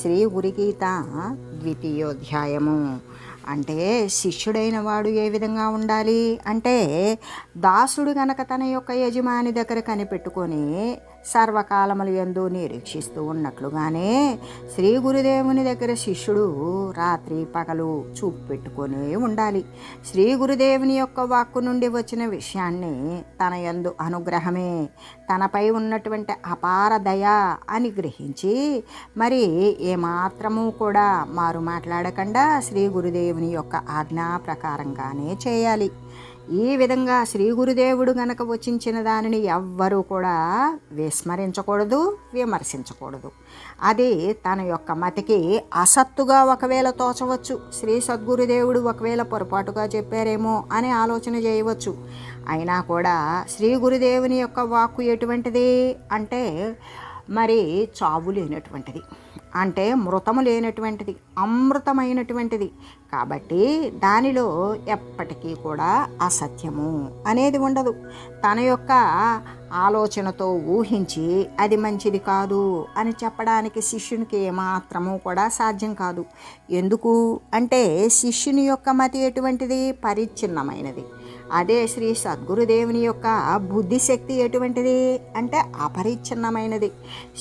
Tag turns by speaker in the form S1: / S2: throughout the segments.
S1: శ్రీ గురిగీత ద్వితీయోధ్యాయము. అంటే శిష్యుడైన వాడు ఏ విధంగా ఉండాలి? అంటే దాసుడు గనక తన యొక్క యజమాని దగ్గర కనిపెట్టుకొని సర్వకాలములు ఎందు నిరీక్షిస్తూ ఉన్నట్లుగానే శ్రీ గురుదేవుని దగ్గర శిష్యుడు రాత్రి పగలు చూపు పెట్టుకొని ఉండాలి. శ్రీ గురుదేవుని యొక్క వాక్కు నుండి వచ్చిన విషయాన్ని తన యందు అనుగ్రహమే తనపై ఉన్నటువంటి అపార దయ అని గ్రహించి మరి ఏమాత్రము కూడా మారు మాట్లాడకుండా శ్రీ గురుదేవుని యొక్క ఆజ్ఞా ప్రకారంగానే చేయాలి. ఈ విధంగా శ్రీ గురుదేవుడు గనక వచించిన దానిని ఎవ్వరూ కూడా విస్మరించకూడదు విమర్శించకూడదు. అది తన యొక్క మతికి అసత్తుగా ఒకవేళ తోచవచ్చు శ్రీ సద్గురుదేవుడు ఒకవేళ పొరపాటుగా చెప్పారేమో అని ఆలోచన చేయవచ్చు. అయినా కూడా శ్రీ గురుదేవుని యొక్క వాక్కు ఎటువంటిది అంటే మరి చావు లేనటువంటిది. అంటే మృతము లేనటువంటిది అమృతమైనటువంటిది. కాబట్టి దానిలో ఎప్పటికీ కూడా అసత్యము అనేది ఉండదు. తన యొక్క ఆలోచనతో ఊహించి అది మంచిది కాదు అని చెప్పడానికి శిష్యునికి ఏమాత్రము కూడా సాధ్యం కాదు. ఎందుకు? అంటే శిష్యుని యొక్క మతి ఎటువంటిది? పరిచ్ఛిన్నమైనది. అదే శ్రీ సద్గురుదేవుని యొక్క బుద్ధిశక్తి ఎటువంటిది అంటే అపరిచ్ఛిన్నమైనది.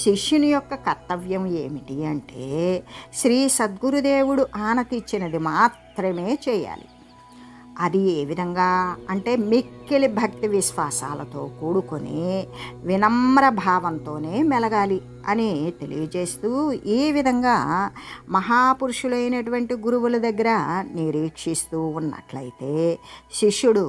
S1: శిష్యుని యొక్క కర్తవ్యం ఏమిటి అంటే శ్రీ సద్గురుదేవుడు ఆనతిచ్చినది మాత్రమే చేయాలి. అది ఏ విధంగా అంటే మిక్కిలి భక్తి విశ్వాసాలతో కూడుకొని వినమ్ర భావంతోనే మెలగాలి అని తెలియజేస్తూ ఈ విధంగా మహాపురుషులైనటువంటి గురువుల దగ్గర నిరీక్షిస్తూ ఉన్నట్లయితే శిష్యుడు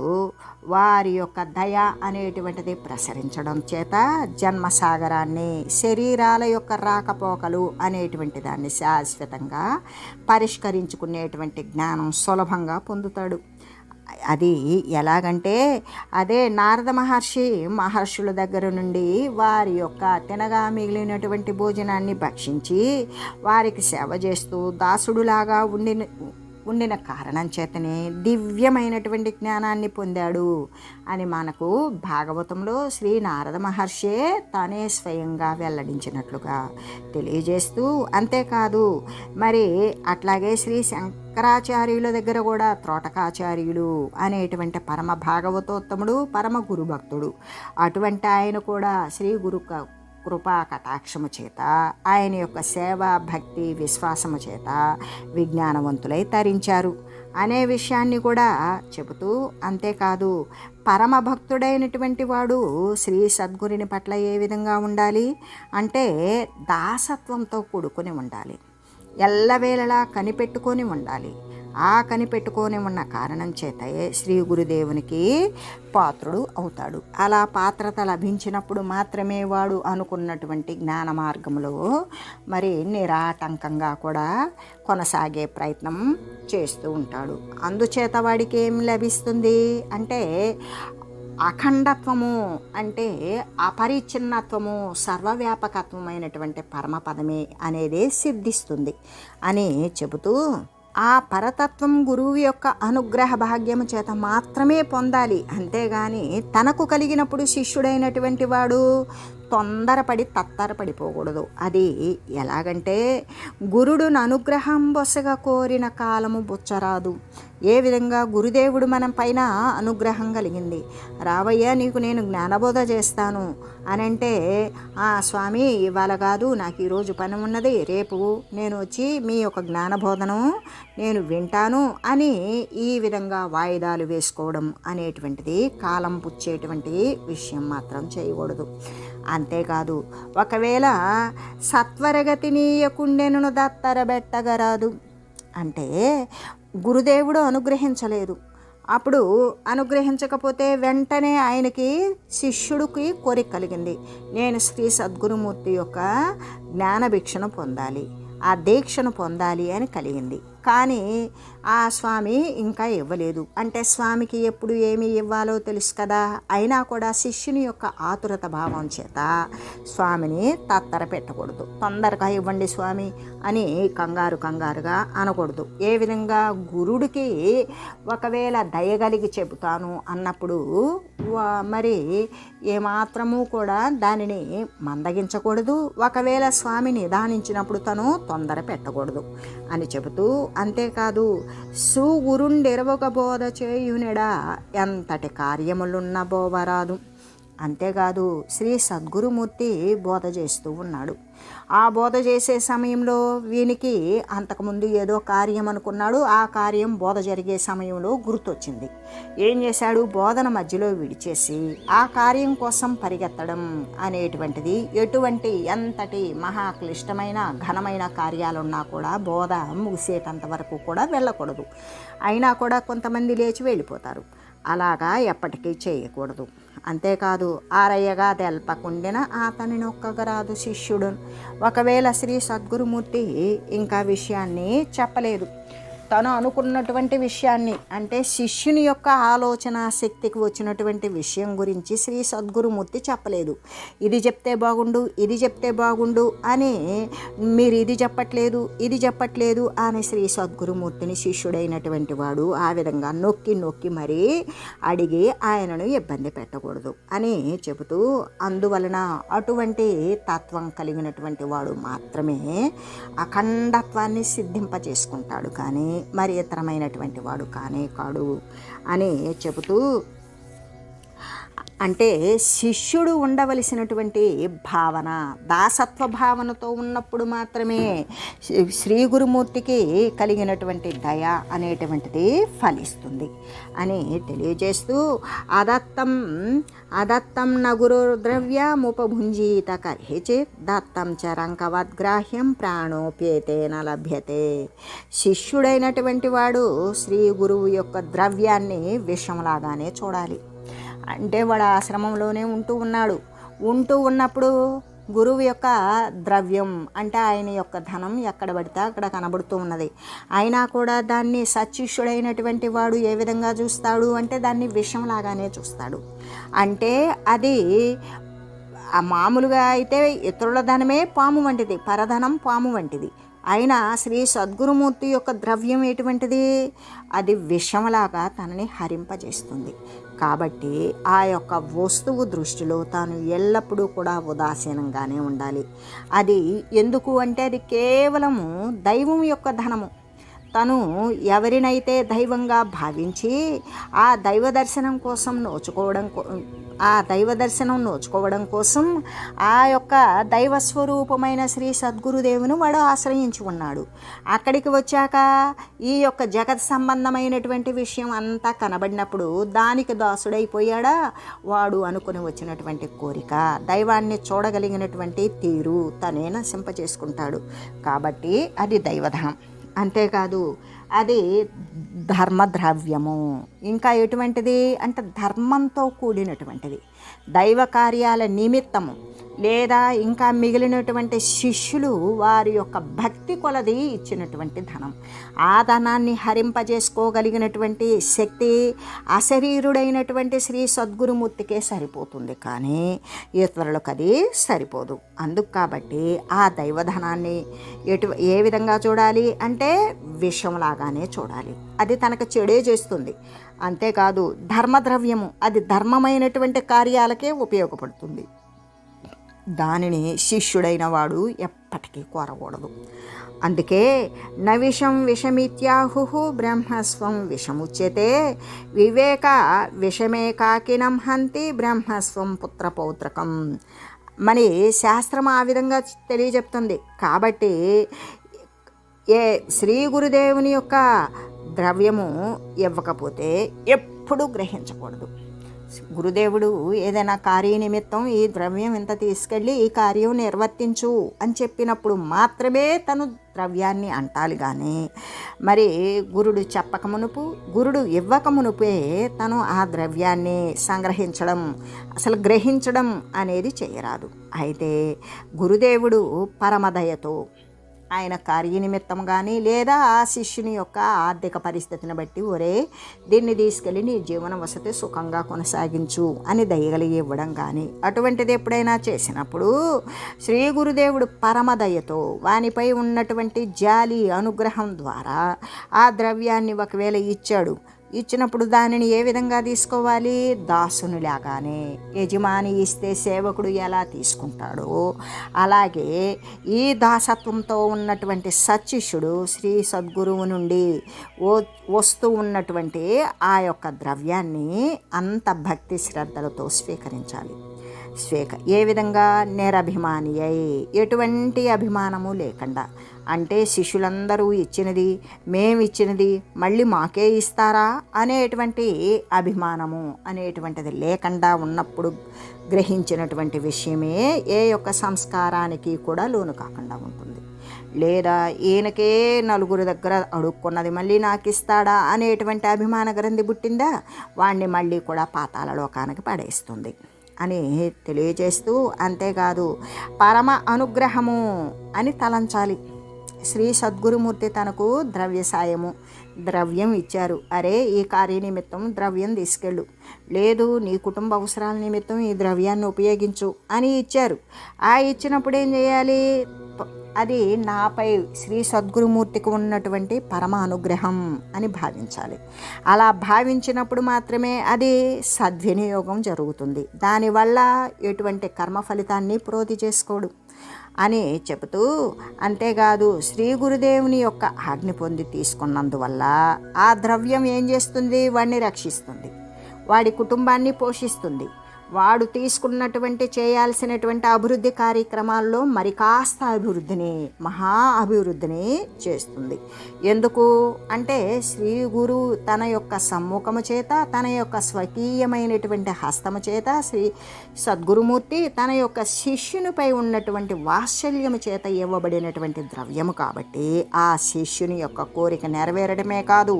S1: వారి యొక్క దయ అనేటువంటిది ప్రసరించడం చేత జన్మసాగరాన్ని శరీరాల యొక్క రాకపోకలు అనేటువంటి దాన్ని శాశ్వతంగా పరిష్కరించుకునేటువంటి జ్ఞానం సులభంగా పొందుతాడు. అది ఎలాగంటే అదే నారద మహర్షి మహర్షుల దగ్గర నుండి వారి యొక్క తినగా మిగిలినటువంటి భోజనాన్ని భక్షించి వారికి సేవ చేస్తూ దాసుడులాగా ఉండి ఉండిన కారణం చేతనే దివ్యమైనటువంటి జ్ఞానాన్ని పొందాడు అని మనకు భాగవతంలో శ్రీ నారద మహర్షే తానే స్వయంగా వెల్లడించినట్లుగా తెలియజేస్తూ అంతేకాదు మరి అట్లాగే శ్రీ శంకరాచార్యుల దగ్గర కూడా త్రోటకాచార్యులు అనేటువంటి పరమ భాగవతోత్తముడు పరమ గురుభక్తుడు. అటువంటి ఆయన కూడా శ్రీ గురు కృపా కటాక్షము చేత ఆయన యొక్క సేవ భక్తి విశ్వాసము చేత విజ్ఞానవంతులై తరించారు. అనే విషయాన్ని కూడా చెబుతూ అంతేకాదు పరమ భక్తుడైనటువంటి వాడు శ్రీ సద్గురిని పట్ల ఏ విధంగా ఉండాలి అంటే దాసత్వంతో కూడుకొని ఉండాలి. ఎల్లవేళలా కనిపెట్టుకొని ఉండాలి. ఆ కనిపెట్టుకొని ఉన్న కారణం చేతయే శ్రీ గురుదేవునికి పాత్రుడు అవుతాడు. అలా పాత్రత లభించినప్పుడు మాత్రమే వాడు అనుకున్నటువంటి జ్ఞాన మార్గంలో మరి నిరాటంకంగా కూడా కొనసాగే ప్రయత్నం చేస్తూ ఉంటాడు. అందుచేత వాడికి ఏం లభిస్తుంది? అంటే అఖండత్వము అంటే అపరిచ్ఛిన్నత్వము సర్వవ్యాపకత్వమైనటువంటి పరమపదమే అనేది సిద్ధిస్తుంది అని చెబుతూ ఆ పరతత్వం గురువు యొక్క అనుగ్రహ భాగ్యము చేత మాత్రమే పొందాలి. అంతేగాని తనకు కలిగినప్పుడు శిష్యుడైనటువంటి వాడు తొందరపడి తత్తరపడిపోకూడదు. అది ఎలాగంటే గురుడును అనుగ్రహం బొసగా కోరిన కాలము బుచ్చరాదు. ఏ విధంగా గురుదేవుడు మనం పైన అనుగ్రహం కలిగింది? రావయ్యా నీకు నేను జ్ఞానబోధ చేస్తాను. అని అంటే స్వామి ఇవాళ కాదు నాకు ఈరోజు పని ఉన్నది. రేపు నేను వచ్చి మీ యొక్క జ్ఞానబోధను నేను వింటాను అని ఈ విధంగా వాయిదాలు వేసుకోవడం అనేటువంటిది కాలం పుచ్చేటువంటి విషయం మాత్రం చేయకూడదు. అంతేకాదు ఒకవేళ సత్వరగతినీయకుండెను దత్తరబెట్టగరాదు అంటే గురుదేవుడు అనుగ్రహించలేదు. అప్పుడు అనుగ్రహించకపోతే వెంటనే ఆయనకి శిష్యుడికి కోరిక కలిగింది. నేను శ్రీ సద్గురుమూర్తి యొక్క జ్ఞానభిక్షను పొందాలి ఆ దీక్షను పొందాలి అని కలిగింది. కానీ ఆ స్వామి ఇంకా ఇవ్వలేదు. అంటే స్వామికి ఎప్పుడు ఏమి ఇవ్వాలో తెలుసు కదా? అయినా కూడా శిష్యుని యొక్క ఆతురత భావం చేత స్వామిని తత్తర పెట్టకూడదు. తొందరగా ఇవ్వండి స్వామి అని కంగారు కంగారుగా అనకూడదు. ఏ విధంగా గురుడికి ఒకవేళ దయగలిగి చెబుతాను అన్నప్పుడు వా- మరి ఏమాత్రము కూడా దానిని మందగించకూడదు. ఒకవేళ స్వామి నిదానించినప్పుడు తను తొందర పెట్టకూడదు అని చెబుతూ అంతేకాదు సుగురుండెరవక బోధ చేయునెడా ఎంతటి కార్యములున్న బోవరాదు అంతేకాదు శ్రీ సద్గురుమూర్తి బోధ చేస్తూ ఉన్నాడు. ఆ బోధ చేసే సమయంలో వీనికి అంతకుముందు ఏదో కార్యం అనుకున్నాడు. ఆ కార్యం బోధ జరిగే సమయంలో గుర్తొచ్చింది. ఏం చేశాడు? బోధన మధ్యలో విడిచేసి ఆ కార్యం కోసం పరిగెత్తడం అనేటువంటిది ఎటువంటి ఎంతటి మహా క్లిష్టమైన ఘనమైన కార్యాలున్నా కూడా బోధ ముగిసేటంత వరకు కూడా వెళ్ళకూడదు. అయినా కూడా కొంతమంది లేచి వెళ్ళిపోతారు. అలాగా ఎప్పటికీ చేయకూడదు. అంతేకాదు ఆరయ్యగా తెల్పకుండిన అతని నొక్కగరాదు శిష్యుడు. ఒకవేళ శ్రీ సద్గురుమూర్తి ఇంకా విషయాన్ని చెప్పలేదు తను అనుకున్నటువంటి విషయాన్ని అంటే శిష్యుని యొక్క ఆలోచన శక్తికి వచ్చినటువంటి విషయం గురించి శ్రీ సద్గురుమూర్తి చెప్పలేదు. ఇది చెప్తే బాగుండు ఇది చెప్తే బాగుండు అని మీరు ఇది చెప్పట్లేదు ఇది చెప్పట్లేదు అని శ్రీ సద్గురుమూర్తిని శిష్యుడైనటువంటి వాడు ఆ విధంగా నొక్కి నొక్కి మరీ అడిగి ఆయనను ఇబ్బంది పెట్టకూడదు అని చెబుతూ అందువలన అటువంటి తత్వం కలిగినటువంటి వాడు మాత్రమే అఖండత్వాన్ని సిద్ధింపచేసుకుంటాడు కానీ మరి ఇతరమైనటువంటి వాడు కానే కాడు అని చెబుతూ అంటే శిష్యుడు ఉండవలసినటువంటి భావన దాసత్వ భావనతో ఉన్నప్పుడు మాత్రమే శ్రీ- గురుమూర్తికి కలిగినటువంటి దయ అనేటువంటిది ఫలిస్తుంది అని తెలియజేస్తూ అదత్తం అదత్తం నగురు ద్రవ్యముపభుంజీత కర్హిచి దత్తం చరంకవద్గ్రాహ్యం ప్రాణోపేతేన లభ్యతే. శిష్యుడైనటువంటి వాడు శ్రీ గురువు యొక్క ద్రవ్యాన్ని విషంలాగానే చూడాలి. అంటే వాడు ఆశ్రమంలోనే ఉంటూ ఉన్నాడు. ఉంటూ ఉన్నప్పుడు గురువు యొక్క ద్రవ్యం అంటే ఆయన యొక్క ధనం ఎక్కడ పడితే అక్కడ కనబడుతూ ఉన్నది. అయినా కూడా దాన్ని సత్శిష్యుడైనటువంటి వాడు ఏ విధంగా చూస్తాడు అంటే దాన్ని విషంలాగానే చూస్తాడు. అంటే అది మామూలుగా అయితే ఇతరుల ధనమే పాము వంటిది పరధనం పాము వంటిది. అయినా శ్రీ సద్గురుమూర్తి యొక్క ద్రవ్యం ఎటువంటిది అది విషంలాగా తనని హరింపజేస్తుంది. కాబట్టి ఆ యొక్క వస్తువు దృష్టిలో తాను ఎల్లప్పుడూ కూడా ఉదాసీనంగానే ఉండాలి. అది ఎందుకు అంటే అది కేవలము దైవం యొక్క ధనము. తను ఎవరినైతే దైవంగా భావించి ఆ దైవ దర్శనం కోసం నోచుకోవడం కో- ఆ దైవ దర్శనం నోచుకోవడం కోసం ఆ యొక్క దైవ స్వరూపమైన శ్రీ సద్గురుదేవుని వాడు ఆశ్రయించుకున్నాడు అక్కడికి వచ్చాక ఈ యొక్క జగత్ సంబంధమైనటువంటి విషయం అంతా కనబడినప్పుడు దానికి దాసుడైపోయాడా? వాడు అనుకుని వచ్చినటువంటి కోరిక దైవాన్ని చూడగలిగినటువంటి తీరు తనే నశింపచేసుకుంటాడు కాబట్టి అది దైవధనం. అంతేకాదు అది ధర్మద్రవ్యము. ఇంకా ఎటువంటిది? అంటే ధర్మంతో కూడినటువంటిది. దైవ కార్యాల నిమిత్తము. లేదా ఇంకా మిగిలినటువంటి శిష్యులు వారి యొక్క భక్తి కొలది ఇచ్చినటువంటి ధనం. ఆ ధనాన్ని హరింపజేసుకోగలిగినటువంటి శక్తి అశరీరుడైనటువంటి శ్రీ సద్గురుమూర్తికే సరిపోతుంది. కానీ ఇతరులకు అది సరిపోదు. అందుకు కాబట్టి ఆ దైవధనాన్ని ఎటు ఏ విధంగా చూడాలి అంటే విషంలాగానే చూడాలి. అది తనకు చెడే చేస్తుంది. అంతేకాదు ధర్మద్రవ్యము అది ధర్మమైనటువంటి కార్యాలకే ఉపయోగపడుతుంది. దానిని శిష్యుడైన వాడు ఎప్పటికీ కోరకూడదు. అందుకే నవిషం విషమిత్యాహు బ్రహ్మస్వం విషముచ్యతే వివేక విషమే కాకినం హంతి బ్రహ్మస్వం పుత్రపౌత్రకం మరి శాస్త్రం ఆ విధంగా తెలియజెప్తుంది. కాబట్టి ఏ శ్రీ గురుదేవుని యొక్క ద్రవ్యము ఇవ్వకపోతే ఎప్పుడూ గ్రహించకూడదు. గురుదేవుడు ఏదైనా కార్య నిమిత్తం ఈ ద్రవ్యం ఇంత తీసుకెళ్ళి ఈ కార్యం నిర్వర్తించు అని చెప్పినప్పుడు మాత్రమే తను ద్రవ్యాన్ని అంటాలి కానీ మరి గురుడు చెప్పక మునుపు గురుడు ఇవ్వక మునుపే తను ఆ ద్రవ్యాన్ని సంగ్రహించడం అసలు గ్రహించడం అనేది చేయరాదు. అయితే గురుదేవుడు పరమదయతో ఆయన కార్యనిమిత్తం కానీ లేదా ఆ శిష్యుని యొక్క ఆర్థిక పరిస్థితిని బట్టి ఒరే దీన్ని తీసుకెళ్ళి నీ జీవన వసతి సుఖంగా కొనసాగించు అని దయగలిగి ఇవ్వడం కానీ అటువంటిది ఎప్పుడైనా చేసినప్పుడు శ్రీ గురుదేవుడు పరమదయతో వానిపై ఉన్నటువంటి జాలి అనుగ్రహం ద్వారా ఆ ద్రవ్యాన్ని ఒకవేళ ఇచ్చాడు ఇచ్చినప్పుడు దానిని ఏ విధంగా తీసుకోవాలి? దాసునిలాగానే. యజమాని ఇస్తే సేవకుడు ఎలా తీసుకుంటాడో. అలాగే ఈ దాసత్వంతో ఉన్నటువంటి సచ్చిష్యుడు శ్రీ సద్గురువు నుండి వస్తూ ఉన్నటువంటి ఆ యొక్క ద్రవ్యాన్ని అంత భక్తి శ్రద్ధలతో స్వీకరించాలి. స్వేక ఏ విధంగా? నేరభిమాని అయి ఎటువంటి అభిమానము లేకుండా. అంటే శిష్యులందరూ ఇచ్చినది మేమిచ్చినది మళ్ళీ మాకే ఇస్తారా? అనేటువంటి అభిమానము అనేటువంటిది లేకుండా ఉన్నప్పుడు గ్రహించినటువంటి విషయమే ఏ యొక్క సంస్కారానికి కూడా లోను కాకుండా ఉంటుంది. లేదా ఈయనకే నలుగురి దగ్గర అడుక్కున్నది మళ్ళీ నాకు ఇస్తాడా అనేటువంటి అభిమాన గ్రంథి పుట్టిందా? వాణ్ణి మళ్ళీ కూడా పాతాల లోకానికి పడేస్తుంది. అని తెలియజేస్తూ అంతేకాదు పరమ అనుగ్రహము అని తలంచాలి. శ్రీ సద్గురుమూర్తి తనకు ద్రవ్య సాయము ద్రవ్యం ఇచ్చారు. అరే ఈ కార్య నిమిత్తం ద్రవ్యం తీసుకెళ్ళు. లేదు నీ కుటుంబ అవసరాల నిమిత్తం ఈ ద్రవ్యాన్ని ఉపయోగించు అని ఇచ్చారు. ఆ ఇచ్చినప్పుడు ఏం చేయాలి? అది నాపై శ్రీ సద్గురుమూర్తికి ఉన్నటువంటి పరమ అనుగ్రహం అని భావించాలి. అలా భావించినప్పుడు మాత్రమే అది సద్వినియోగం జరుగుతుంది. దానివల్ల ఎటువంటి కర్మ ఫలితాన్ని ప్రోతి చేసుకోడు అని చెబుతూ అంతేకాదు శ్రీ గురుదేవుని యొక్క ఆజ్ఞ పొంది తీసుకున్నందువల్ల ఆ ద్రవ్యం ఏం చేస్తుంది? వాడిని రక్షిస్తుంది. వాడి కుటుంబాన్ని పోషిస్తుంది. వాడు తీసుకున్నటువంటి చేయాల్సినటువంటి అభివృద్ధి కార్యక్రమాల్లో మరి కాస్త అభివృద్ధిని మహా అభివృద్ధిని చేస్తుంది. ఎందుకు అంటే శ్రీ గురు తన యొక్క సమ్ముఖము చేత తన యొక్క స్వకీయమైనటువంటి హస్తము చేత శ్రీ సద్గురుమూర్తి తన యొక్క శిష్యునిపై ఉన్నటువంటి వాత్సల్యము చేత ఇవ్వబడినటువంటి ద్రవ్యము కాబట్టి ఆ శిష్యుని యొక్క కోరిక నెరవేరడమే కాదు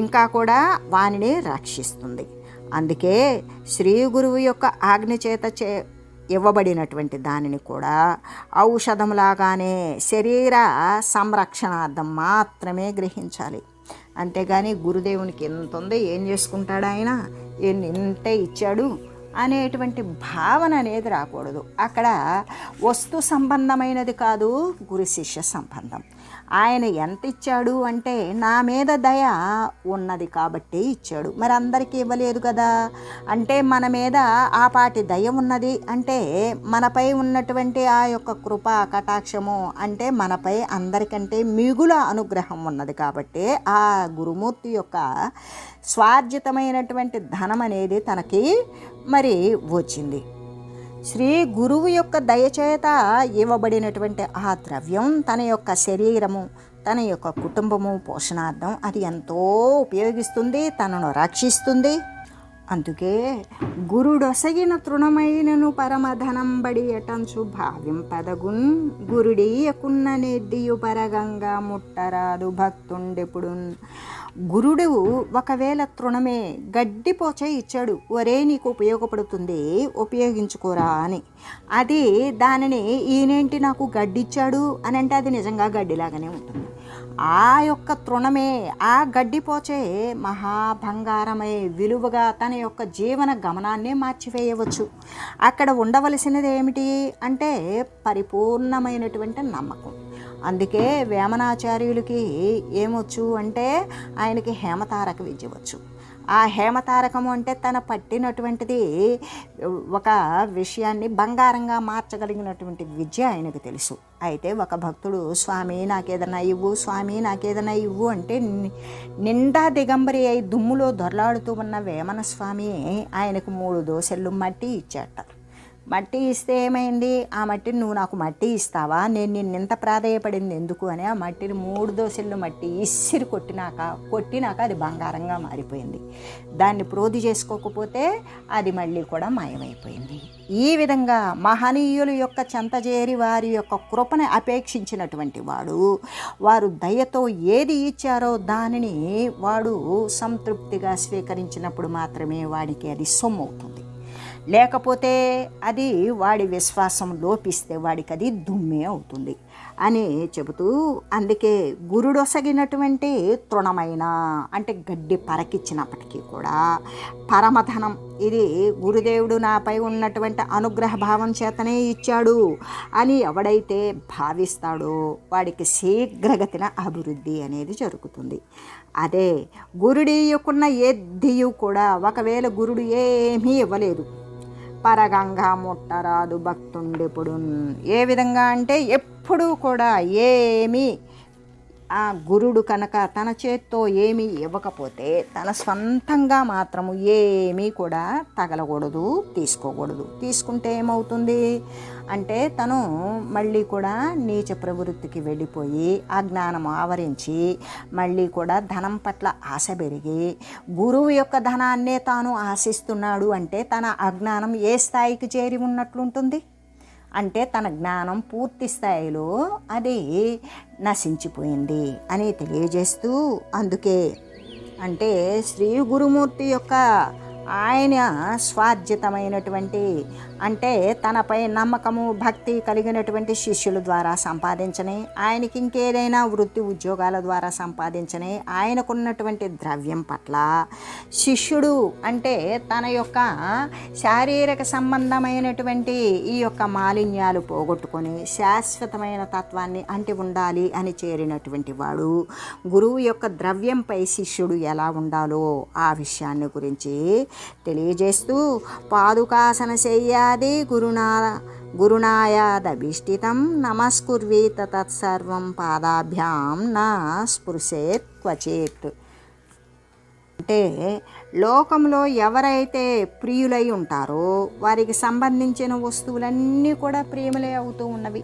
S1: ఇంకా కూడా వానిని రక్షిస్తుంది. అందుకే శ్రీ గురువు యొక్క ఆజ్ఞ చేత చే ఇవ్వబడినటువంటి దానిని కూడా ఔషధంలాగానే శరీర సంరక్షణార్థం మాత్రమే గ్రహించాలి. అంతేగాని గురుదేవునికి ఎంత ఉందో ఏం చేసుకుంటాడు ఆయన ఇంతే ఇచ్చాడు అనేటువంటి భావన అనేది రాకూడదు. అక్కడ వస్తు సంబంధమైనది కాదు గురు శిష్య సంబంధం. ఆయన ఎంత ఇచ్చాడు అంటే నా మీద దయ ఉన్నది కాబట్టి ఇచ్చాడు. మరి అందరికీ ఇవ్వలేదు కదా? అంటే మన మీద ఆ పాటి దయ ఉన్నది అంటే మనపై ఉన్నటువంటి ఆ యొక్క కృప కటాక్షము అంటే మనపై అందరికంటే మిగుల అనుగ్రహం ఉన్నది కాబట్టి ఆ గురుమూర్తి యొక్క స్వార్జితమైనటువంటి ధనం అనేది తనకి మరి వచ్చింది. శ్రీ గురువు యొక్క దయచేత ఇవ్వబడినటువంటి ఆ ద్రవ్యం తన యొక్క శరీరము తన యొక్క కుటుంబము పోషణార్థం అది ఎంతో ఉపయోగిస్తుంది తనను రక్షిస్తుంది. అందుకే గురుడొసగిన తృణమైనను పరమధనం బడి ఎటంచు భావింపదగున్ గురుడీయకున్న నెడ్డియు పరగంగా ముట్టరాదు భక్తుండెప్పుడు గురుడు ఒకవేళ తృణమే గడ్డిపోచే ఇచ్చాడు ఒరే నీకు ఉపయోగపడుతుంది ఉపయోగించుకోరా అని. అది దానిని ఈయనేంటి నాకు గడ్డిచ్చాడు అని అంటే అది నిజంగా గడ్డిలాగానే ఉంటుంది. ఆ యొక్క తృణమే ఆ గడ్డిపోచే మహాబంగారమై విలువగా తన యొక్క జీవన గమనాన్ని మార్చివేయవచ్చు. అక్కడ ఉండవలసినది ఏమిటి అంటే పరిపూర్ణమైనటువంటి నమ్మకం. అందుకే వేమనాచార్యులకి ఏమొచ్చు అంటే ఆయనకి హేమతారక విద్య వచ్చు. ఆ హేమతారకము అంటే తన పట్టినటువంటిది ఒక విషయాన్ని బంగారంగా మార్చగలిగినటువంటి విద్య ఆయనకు తెలుసు. అయితే ఒక భక్తుడు స్వామి నాకేదన్నా ఇవ్వు స్వామి నాకేదన్నా ఇవ్వు అంటే నిండా దిగంబరి అయి దుమ్ములో దొరలాడుతూ ఉన్న వేమన స్వామి ఆయనకు మూడు దోశలు మట్టి ఇచ్చేట. మట్టి ఇస్తే ఏమైంది? ఆ మట్టిని నువ్వు నాకు మట్టి ఇస్తావా? నేను నిన్ను ఇంత ప్రాధాయపడింది ఎందుకు అని ఆ మట్టిని మూడు దోశల్లో మట్టి ఇసిరి కొట్టినాక కొట్టినాక అది బంగారంగా మారిపోయింది. దాన్ని ప్రోధి చేసుకోకపోతే అది మళ్ళీ కూడా మాయమైపోయింది. ఈ విధంగా మహనీయుల యొక్క చెంతజేరి వారి యొక్క కృపను అపేక్షించినటువంటి వాడు వారు దయతో ఏది ఇచ్చారో దానిని వాడు సంతృప్తిగా స్వీకరించినప్పుడు మాత్రమే వాడికి అది సొమ్ము అవుతుంది. లేకపోతే అది వాడి విశ్వాసం లోపిస్తే వాడికి అది దుమ్మే అవుతుంది అని చెబుతూ అందుకే గురుడొసగినటువంటి తృణమైన అంటే గడ్డి పరకిచ్చినప్పటికీ కూడా పరమధనం ఇది గురుదేవుడు నాపై ఉన్నటువంటి అనుగ్రహ భావం చేతనే ఇచ్చాడు అని ఎవడైతే భావిస్తాడో వాడికి శీఘ్రగతిన అభివృద్ధి అనేది జరుగుతుంది. అదే గురుడీయకున్న దియు కూడా ఒకవేళ గురుడు ఏమీ ఇవ్వలేదు పరగంగా ముట్టరాదు భక్తుండెప్పుడు ఏ విధంగా అంటే ఎప్పుడూ కూడా ఏమీ ఆ గురుడు కనుక తన చేత్తో ఏమీ ఇవ్వకపోతే తన స్వంతంగా మాత్రము ఏమీ కూడా తగలకూడదు తీసుకోకూడదు. తీసుకుంటే ఏమవుతుంది? అంటే తను మళ్ళీ కూడా నీచ ప్రవృత్తికి వెళ్ళిపోయి అజ్ఞానం ఆవరించి మళ్ళీ కూడా ధనం పట్ల ఆశ పెరిగి గురువు యొక్క ధనాన్నే తాను ఆశిస్తున్నాడు అంటే తన అజ్ఞానం ఏ స్థాయికి చేరి ఉన్నట్లుంటుంది? అంటే తన జ్ఞానం పూర్తి స్థాయిలో అది నశించిపోయింది అని తెలియజేస్తూ అందుకే అంటే శ్రీ గురుమూర్తి యొక్క ఆయన స్వార్జితమైనటువంటి అంటే తనపై నమ్మకము భక్తి కలిగినటువంటి శిష్యుల ద్వారా సంపాదించని ఆయనకి ఇంకేదైనా వృత్తి ఉద్యోగాల ద్వారా సంపాదించని ఆయనకున్నటువంటి ద్రవ్యం పట్ల శిష్యుడు అంటే తన యొక్క శారీరక సంబంధమైనటువంటి ఈ యొక్క మాలిన్యాలు పోగొట్టుకొని శాశ్వతమైన తత్వాన్ని అంటి ఉండాలి అని చేరినటువంటి వాడు. గురువు యొక్క ద్రవ్యంపై శిష్యుడు ఎలా ఉండాలో ఆ విషయాన్ని గురించి తెలియజేస్తూ పాదుకాసన చెయ్యాది గురునా గురునాయాదభిష్టితం నమస్కుర్వీత తత్సర్వం పాదాభ్యాం నా స్పృశేత్ క్వచేత్. అంటే లోకంలో ఎవరైతే ప్రియులై ఉంటారో వారికి సంబంధించిన వస్తువులన్నీ కూడా ప్రియములే అవుతూ ఉన్నవి.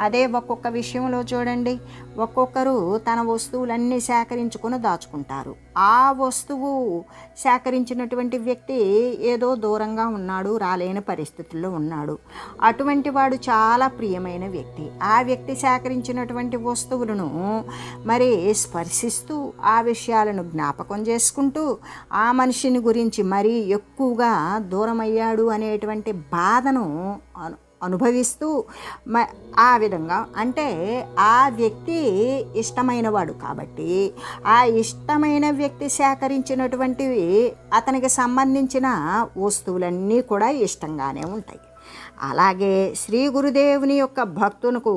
S1: అదే ఒక్కొక్క విషయంలో చూడండి. ఒక్కొక్కరు తన వస్తువులన్నీ సేకరించుకొని దాచుకుంటారు. ఆ వస్తువు సేకరించినటువంటి వ్యక్తి ఏదో దూరంగా ఉన్నాడు రాలేని పరిస్థితుల్లో ఉన్నాడు. అటువంటి వాడు చాలా ప్రియమైన వ్యక్తి. ఆ వ్యక్తి సేకరించినటువంటి వస్తువులను మరి స్పర్శిస్తూ ఆ విషయాలను జ్ఞాపకం చేసుకుంటూ ఆ మనిషిని గురించి మరీ ఎక్కువగా దూరమయ్యాడు అనేటువంటి బాధను అను అనుభవిస్తూ మ ఆ విధంగా అంటే ఆ వ్యక్తి ఇష్టమైనవాడు కాబట్టి ఆ ఇష్టమైన వ్యక్తి సేకరించినటువంటివి అతనికి సంబంధించిన వస్తువులన్నీ కూడా ఇష్టంగానే ఉంటాయి. అలాగే శ్రీ గురుదేవుని యొక్క భక్తునకు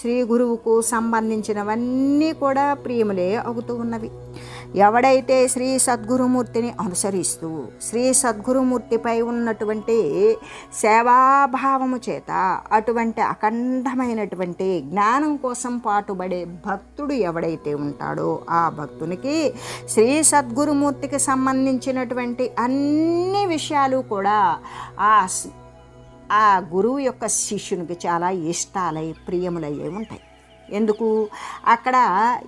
S1: శ్రీ గురువుకు సంబంధించినవన్నీ కూడా ప్రియములే అవుతూ ఉన్నవి. ఎవడైతే శ్రీ సద్గురుమూర్తిని అనుసరిస్తూ శ్రీ సద్గురుమూర్తిపై ఉన్నటువంటి సేవాభావము చేత అటువంటి అఖండమైనటువంటి జ్ఞానం కోసం పాటుపడే భక్తుడు ఎవడైతే ఉంటాడో ఆ భక్తునికి శ్రీ సద్గురుమూర్తికి సంబంధించినటువంటి అన్ని విషయాలు కూడా ఆ ఆ గురువు యొక్క శిష్యునికి చాలా ఇష్టాలై ప్రియములయ్యే ఉంటాయి. ఎందుకు? అక్కడ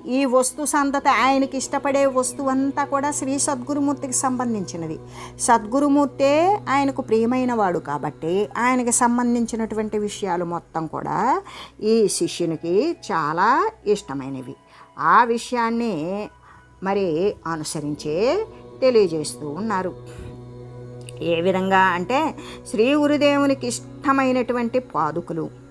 S1: ఈ వస్తు సంతత ఆయనకి ఇష్టపడే వస్తువు అంతా కూడా శ్రీ సద్గురుమూర్తికి సంబంధించినది. సద్గురుమూర్తే ఆయనకు ప్రియమైన వాడు కాబట్టి ఆయనకి సంబంధించినటువంటి విషయాలు మొత్తం కూడా ఈ శిష్యునికి చాలా ఇష్టమైనవి. ఆ విషయాన్ని మరి అనుసరించే తెలియజేస్తూ ఉన్నారు. ఏ విధంగా అంటే శ్రీ గురుదేవునికి ఇష్టమైనటువంటి పాదుకులు.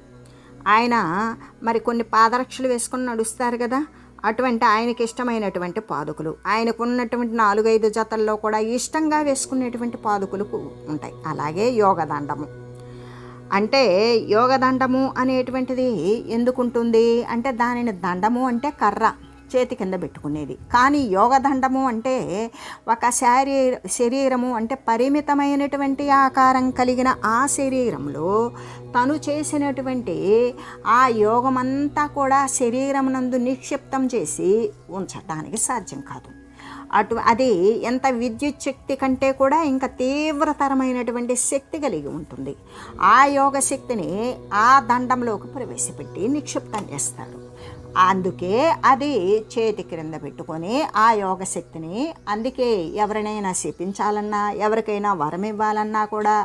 S1: ఆయన మరి కొన్ని పాదరక్షలు వేసుకుని నడుస్తారు కదా అటువంటి ఆయనకి ఇష్టమైనటువంటి పాదుకులు. ఆయనకు ఉన్నటువంటి నాలుగైదు జతల్లో కూడా ఇష్టంగా వేసుకునేటువంటి పాదుకులు ఉంటాయి. అలాగే యోగదండము. అంటే యోగదండము అనేటువంటిది ఎందుకుంటుంది? అంటే దానిని దండము అంటే కర్ర. చేతి కింద పెట్టుకునేది. కానీ యోగదండము అంటే ఒక శారీర శరీరము అంటే పరిమితమైనటువంటి ఆకారం కలిగిన ఆ శరీరంలో తను చేసినటువంటి ఆ యోగమంతా కూడా శరీరమునందు నిక్షిప్తం చేసి ఉంచటానికి సాధ్యం కాదు. అటు అది ఎంత విద్యుత్ శక్తి కంటే కూడా ఇంకా తీవ్రతరమైనటువంటి శక్తి కలిగి ఉంటుంది. ఆ యోగ శక్తిని ఆ దండంలోకి ప్రవేశపెట్టి నిక్షిప్తం చేస్తాడు. అందుకే అది చేతి క్రింద పెట్టుకొని ఆ యోగ శక్తిని అందుకే ఎవరినైనా శపించాలన్నా ఎవరికైనా వరం ఇవ్వాలన్నా కూడా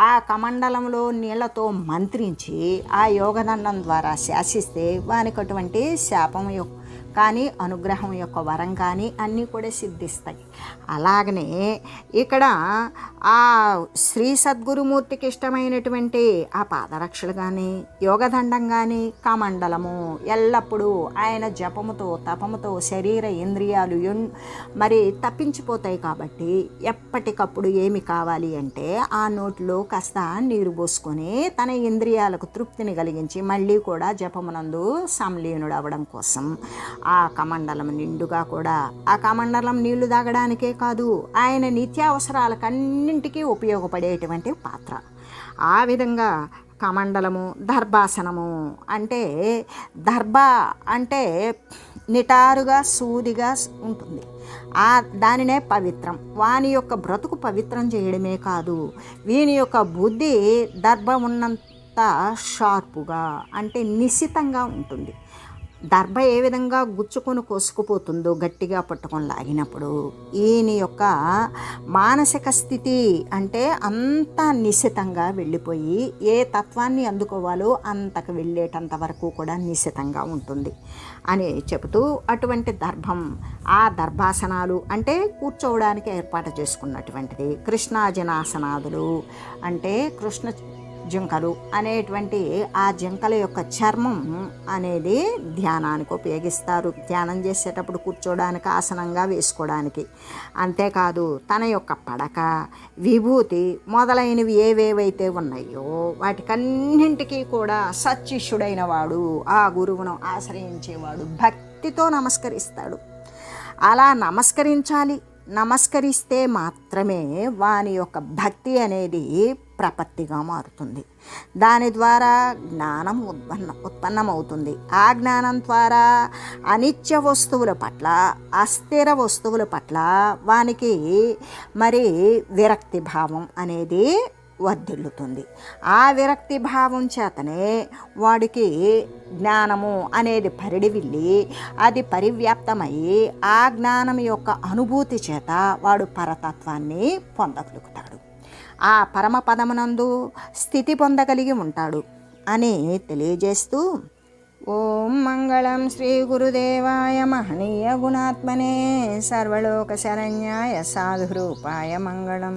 S1: ఆ కమండలంలో నీళ్ళతో మంత్రించి ఆ యోగదండం ద్వారా శాసిస్తే వానికి అటువంటి శాపం యొక్క కానీ అనుగ్రహం యొక్క వరం కానీ అన్నీ కూడా సిద్ధిస్తాయి. అలాగనే ఇక్కడ ఆ శ్రీ సద్గురుమూర్తికి ఇష్టమైనటువంటి ఆ పాదరక్షలు కానీ యోగదండం కానీ కమండలము ఎల్లప్పుడూ ఆయన జపముతో తపముతో శరీర ఇంద్రియాలు మరి తప్పించిపోతాయి కాబట్టి ఎప్పటికప్పుడు ఏమి కావాలి అంటే ఆ నోట్లో కాస్త నీరు పోసుకొని తన ఇంద్రియాలకు తృప్తిని కలిగించి మళ్ళీ కూడా జపమునందు సంలీనుడు అవ్వడం కోసం ఆ కమండలం నిండుగా కూడా. ఆ కమండలం నీళ్ళు తాగడానికే కాదు ఆయన నిత్యావసరాలకన్నింటికీ ఉపయోగపడేటువంటి పాత్ర. ఆ విధంగా కమండలము దర్భాసనము అంటే దర్భ అంటే నిటారుగా సూదిగా ఉంటుంది. ఆ దానినే పవిత్రం. వాని యొక్క బ్రతుకు పవిత్రం చేయడమే కాదు వీని యొక్క బుద్ధి దర్భ ఉన్నంత షార్పుగా అంటే నిశితంగా ఉంటుంది. దర్భ ఏ విధంగా గుచ్చుకొని కోసుకుపోతుందో గట్టిగా పట్టుకొని లాగినప్పుడు ఈయన యొక్క మానసిక స్థితి అంటే అంత నిశితంగా వెళ్ళిపోయి ఏ తత్వాన్ని అందుకోవాలో అంతకు వెళ్ళేటంత వరకు కూడా నిశితంగా ఉంటుంది అని చెబుతూ అటువంటి దర్భం ఆ దర్భాసనాలు అంటే కూర్చోవడానికి ఏర్పాటు చేసుకున్నటువంటిది. కృష్ణాజనాసనాదులు అంటే కృష్ణ జింకలు అనేటువంటి ఆ జింకల యొక్క చర్మం అనేది ధ్యానానికి ఉపయోగిస్తారు. ధ్యానం చేసేటప్పుడు కూర్చోడానికి ఆసనంగా వేసుకోవడానికి. అంతేకాదు తన యొక్క పడక విభూతి మొదలైనవి ఏవేవైతే ఉన్నాయో వాటికన్నింటికీ కూడా సత్శిష్యుడైన వాడు ఆ గురువును ఆశ్రయించేవాడు భక్తితో నమస్కరిస్తాడు. అలా నమస్కరించాలి. నమస్కరిస్తే మాత్రమే వాని యొక్క భక్తి అనేది ప్రపత్తిగా మారుతుంది. దాని ద్వారా జ్ఞానం ఉత్పన్న ఉత్పన్నమవుతుంది. ఆ జ్ఞానం ద్వారా అనిత్య వస్తువుల పట్ల అస్థిర వస్తువుల పట్ల వానికి మరి విరక్తి భావం అనేది వర్ధిల్లుతుంది. ఆ విరక్తి భావం చేతనే వాడికి జ్ఞానము అనేది పరిడివిల్లి అది పరివ్యాప్తమై ఆ జ్ఞానం యొక్క అనుభూతి చేత వాడు పరతత్వాన్ని పొందగలుగుతాడు. ఆ పరమ పదమునందు స్థితి పొందగలిగి ఉంటాడు అని తెలియజేస్తూ ఓం మంగళం శ్రీ గురుదేవాయ మహనీయ గుణాత్మనే సర్వలోక శరణ్యాయ సాధురూపాయ మంగళం.